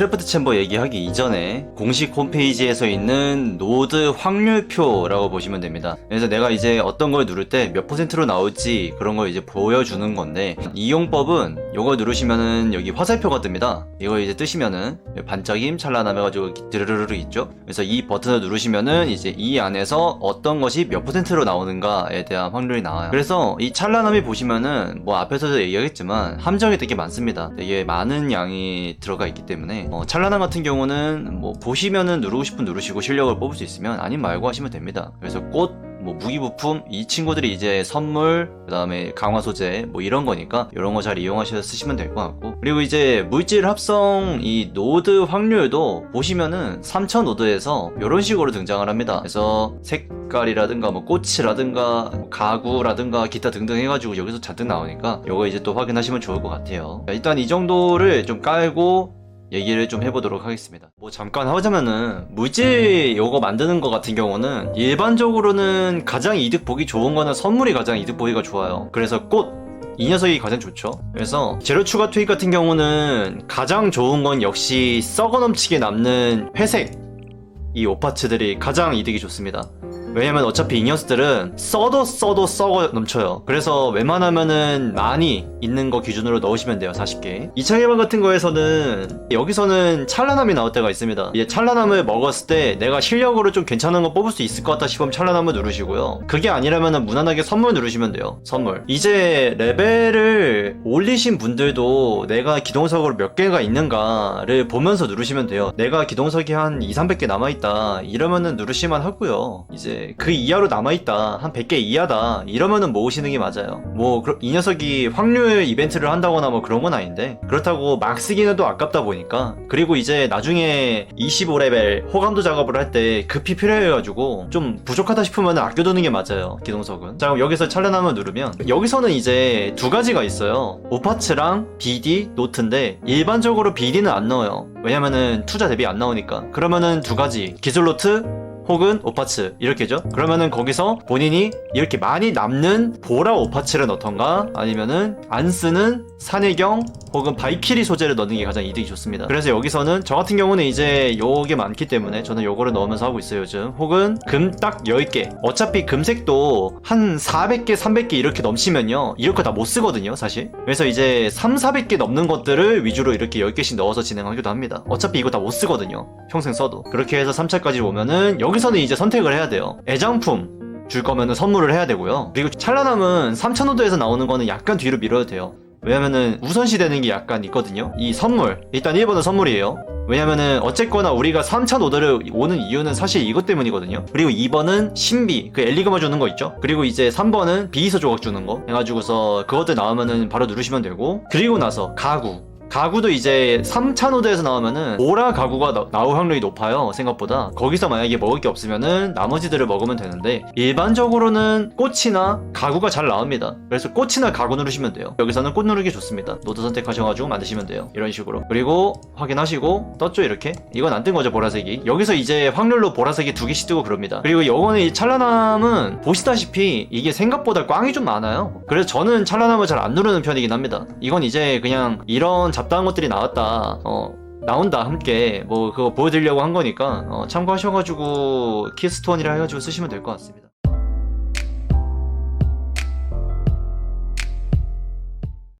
크래프트 챔버 얘기하기 이전에 공식 홈페이지에서 있는 노드 확률표라고 보시면 됩니다. 그래서 내가 이제 어떤 걸 누를 때 몇 퍼센트로 나올지 그런 걸 이제 보여주는 건데 이용법은 이걸 누르시면은 여기 화살표가 뜹니다. 이걸 이제 뜨시면은 반짝임 찬란함 해가지고 드르르르 있죠. 그래서 이 버튼을 누르시면은 이제 이 안에서 어떤 것이 몇 퍼센트로 나오는가에 대한 확률이 나와요. 그래서 이 찬란함이 보시면은 뭐 앞에서도 얘기하겠지만 함정이 되게 많습니다. 되게 많은 양이 들어가 있기 때문에 어, 찬란함 같은 경우는 뭐 보시면은 누르고 싶은 누르시고 실력을 뽑을 수 있으면 아님 말고 하시면 됩니다. 그래서 꽃 뭐 무기부품 이 친구들이 이제 선물 그 다음에 강화 소재 뭐 이런 거니까 이런 거 잘 이용하셔서 쓰시면 될 것 같고. 그리고 이제 물질 합성 이 노드 확률도 보시면은 3000 노드에서 이런 식으로 등장을 합니다. 그래서 색깔이라든가 뭐 꽃이라든가 뭐 가구라든가 기타 등등 해가지고 여기서 잔뜩 나오니까 요거 이제 또 확인하시면 좋을 것 같아요. 일단 이 정도를 좀 깔고 얘기를 좀 해보도록 하겠습니다. 뭐 잠깐 하자면은 물질 요거 만드는 거 같은 경우는 일반적으로는 가장 이득 보기 좋은 거는 선물이 가장 이득 보기가 좋아요. 그래서 꽃 이 녀석이 가장 좋죠. 그래서 재료 추가 투입 같은 경우는 가장 좋은 건 역시 썩어 넘치게 남는 회색 이 오파츠들이 가장 이득이 좋습니다. 왜냐면 어차피 이 녀석들은 써도 써도 썩어 넘쳐요. 그래서 웬만하면은 많이 있는 거 기준으로 넣으시면 돼요. 40개. 2차 개방 같은 거에서는 여기서는 찬란함이 나올 때가 있습니다. 이제 찬란함을 먹었을 때 내가 실력으로 좀 괜찮은 거 뽑을 수 있을 것 같다 싶으면 찬란함을 누르시고요. 그게 아니라면은 무난하게 선물 누르시면 돼요. 선물. 이제 레벨을 올리신 분들도 내가 기동석으로 몇 개가 있는가를 보면서 누르시면 돼요. 내가 기동석이 한 2, 300개 남아있다. 이러면은 누르시만 하고요. 이제 그 이하로 남아있다. 한 100개 이하다. 이러면은 모으시는 게 맞아요. 뭐, 이 녀석이 확률 이벤트를 한다거나 뭐 그런 건 아닌데. 그렇다고 막 쓰기는 또 아깝다 보니까. 그리고 이제 나중에 25레벨 호감도 작업을 할 때 급히 필요해가지고 좀 부족하다 싶으면 아껴두는 게 맞아요. 기동석은. 자, 그럼 여기서 찬란함을 누르면 여기서는 이제 두 가지가 있어요. 오파츠랑 BD, 노트인데 일반적으로 BD는 안 넣어요. 왜냐면은 투자 대비 안 나오니까. 그러면은 두 가지. 기술 노트, 혹은 오파츠 이렇게죠? 그러면은 거기서 본인이 이렇게 많이 남는 보라 오파츠를 넣던가 아니면은 안 쓰는 산해경 혹은 바이키리 소재를 넣는 게 가장 이득이 좋습니다. 그래서 여기서는 저 같은 경우는 이제 요게 많기 때문에 저는 요거를 넣으면서 하고 있어요 요즘. 혹은 금 딱 10개. 어차피 금색도 한 400개 300개 이렇게 넘치면요 이렇게 다못 쓰거든요 사실. 그래서 이제 3, 400개 넘는 것들을 위주로 이렇게 10개씩 넣어서 진행하기도 합니다. 어차피 이거 다 못 쓰거든요 평생 써도. 그렇게 해서 3차까지 오면은 여기 서는 이제 선택을 해야 돼요 애장품 줄 거면은 선물을 해야 되고요 그리고 찬란함은 3000호도에서 나오는 거는 약간 뒤로 밀어도 돼요 왜냐면은 우선시 되는 게 약간 있거든요 이 선물 일단 1번은 선물이에요 왜냐면은 어쨌거나 우리가 3차 오더를 오는 이유는 사실 이것 때문이거든요. 그리고 2번은 신비, 그 엘리그마 주는 거 있죠? 그리고 이제 3번은 비이서 조각 주는 거 해가지고서 그것들 나오면은 바로 누르시면 되고 그리고 나서 가구. 가구도 이제 3차 노드에서 나오면은 오라 가구가 나, 나올 확률이 높아요 생각보다. 거기서 만약에 먹을 게 없으면은 나머지들을 먹으면 되는데 일반적으로는 꽃이나 가구가 잘 나옵니다. 그래서 꽃이나 가구 누르시면 돼요. 여기서는 꽃 누르기 좋습니다. 노드 선택하셔가지고 만드시면 돼요. 이런 식으로. 그리고 확인하시고 떴죠 이렇게? 이건 안 뜬 거죠 보라색이. 여기서 이제 확률로 보라색이 두 개씩 뜨고 그럽니다. 그리고 요거는 이 찬란함은 보시다시피 이게 생각보다 꽝이 좀 많아요. 그래서 저는 찬란함을 잘 안 누르는 편이긴 합니다. 이건 이제 그냥 이런 잡다한 것들이 나왔다. 어 나온다 함께. 뭐 그거 보여드리려고 한 거니까 어, 참고하셔가지고 키스톤이라 해가지고 쓰시면 될 것 같습니다